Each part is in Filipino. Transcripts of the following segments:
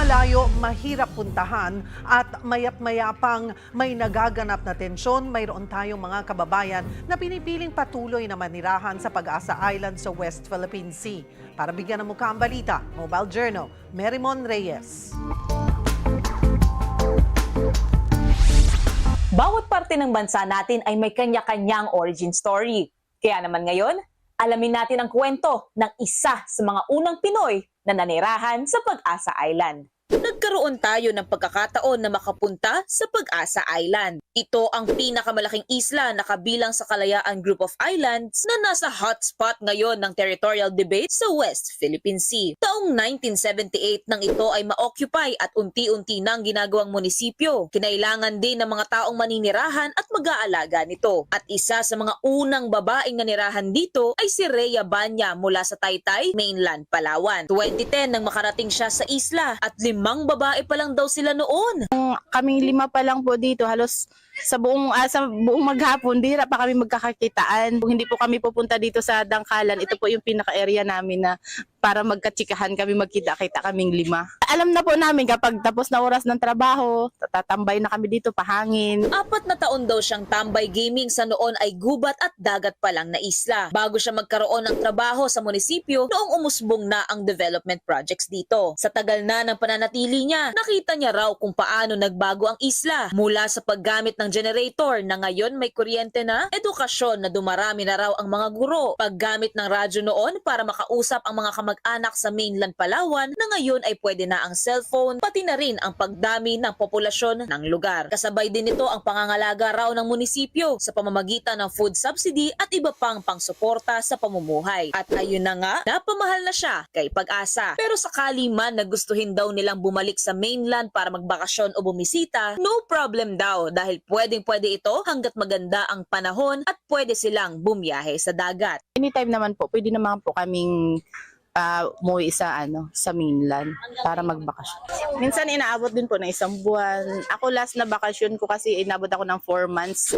malayo, mahirap puntahan at mayat mayapang may nagaganap na tensyon, mayroon tayong mga kababayan na pinipiling patuloy na manirahan sa Pag-asa Island sa West Philippine Sea. Para bigyan ng mukha ang balita, Mobile Journal, Merimon Reyes. Bawat parte ng bansa natin ay may kanya-kanyang origin story. Kaya naman ngayon, alamin natin ang kwento ng isa sa mga unang Pinoy na nanirahan sa Pag-asa Island. Nagkaroon tayo ng pagkakataon na makapunta sa Pag-asa Island. Ito ang pinakamalaking isla na kabilang sa Kalayaan Group of Islands na nasa hotspot ngayon ng territorial debate sa West Philippine Sea. Taong 1978 nang ito ay ma-occupy at unti-unti nang ginagawang munisipyo. Kinailangan din ng mga taong maninirahan at mag-aalaga nito. At isa sa mga unang babaeng nanirahan dito ay si Rhea Banya mula sa Taytay, mainland Palawan. 2010 nang makarating siya sa isla at limang babae pa lang daw sila noon. kaming lima pa lang po dito halos sa buong ah, sa buong maghapon bihira pa kami magkakakitaan. Kung hindi po kami pupunta dito sa Dangkalan, ito po yung pinaka-area namin na para magkatsikahan kami magkita-kita kaming lima. Alam na po namin kapag tapos na oras ng trabaho, tatambay na kami dito pahangin. Apat na taon daw siyang tambay gaming sa noon ay gubat at dagat pa lang na isla. Bago siya magkaroon ng trabaho sa munisipyo noong umusbong na ang development projects dito. Sa tagal na ng pananatili niya, nakita niya raw kung paano nagbago ang isla. Mula sa paggamit ng generator na ngayon may kuryente na, edukasyon na dumarami na raw ang mga guro. Paggamit ng radyo noon para makausap ang mga kamag-anak sa mainland Palawan na ngayon ay pwede na ang cellphone, pati na rin ang pagdami ng populasyon ng lugar. Kasabay din nito ang pangangalaga raw ng munisipyo sa pamamagitan ng food subsidy at iba pang pangsuporta sa pamumuhay. At ayun na nga, napamahal na siya kay Pag-asa. Pero sakali man na gustuhin daw nilang bumalik sa mainland para magbakasyon o bumisita, no problem daw dahil pwedeng pwede ito hanggat maganda ang panahon at pwede silang bumiyahe sa dagat. Anytime naman po, pwede naman po kaming uh, umuwi sa ano sa mainland para magbakasyon. Minsan inaabot din po ng isang buwan. Ako last na bakasyon ko kasi inabot ako ng 4 months.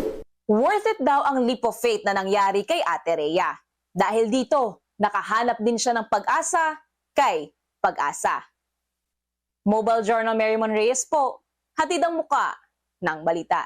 Worth it daw ang leap of faith na nangyari kay Ate Rhea. Dahil dito, nakahanap din siya ng pag-asa kay pag-asa. Mobile Journal Mary Reyes po, hatid ang muka ng balita.